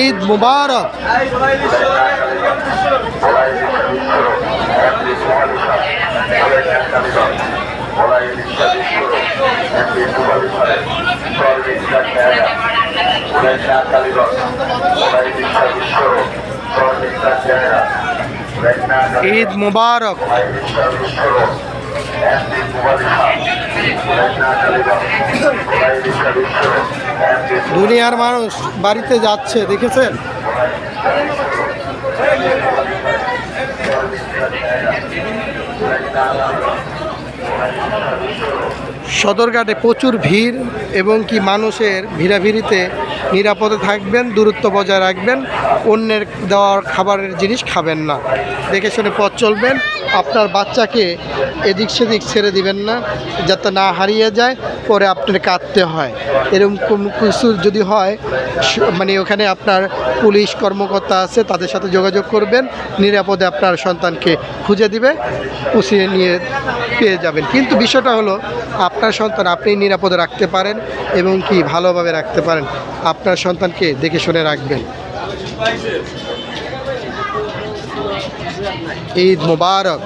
ঈদ মুবারক। ঈদ মুবারক। দুনিয়ার মানুষ বাড়িতে যাচ্ছে দেখেছেন? সদরঘাটে প্রচুর ভিড় এবং কি মানুষের ভিড়াভিড়িতে নিরাপদে থাকবেন, দূরত্ব বজায় রাখবেন, অন্যের দেওয়ার খাবারের জিনিস খাবেন না। দেখে শুনে পথ চলবেন, আপনার বাচ্চাকে এদিক সেদিক ছেড়ে দিবেন না, যাতে না হারিয়ে যায়। পরে আপনার কাঁদতে হয়। এরকম কিছু যদি হয় মানে ওখানে আপনার পুলিশ কর্মকর্তা আছে, তাদের সাথে যোগাযোগ করবেন, নিরাপদে আপনার সন্তানকে খুঁজে দিবে, পুষিয়ে নিয়ে পেয়ে যাবেন। কিন্তু বিষয়টা হলো, আপনার সন্তান আপনি নিরাপদে রাখতে পারেন এবং কি ভালোভাবে রাখতে পারেন, আপনার সন্তানকে দেখে শুনে রাখবেন। ঈদ মুবারক।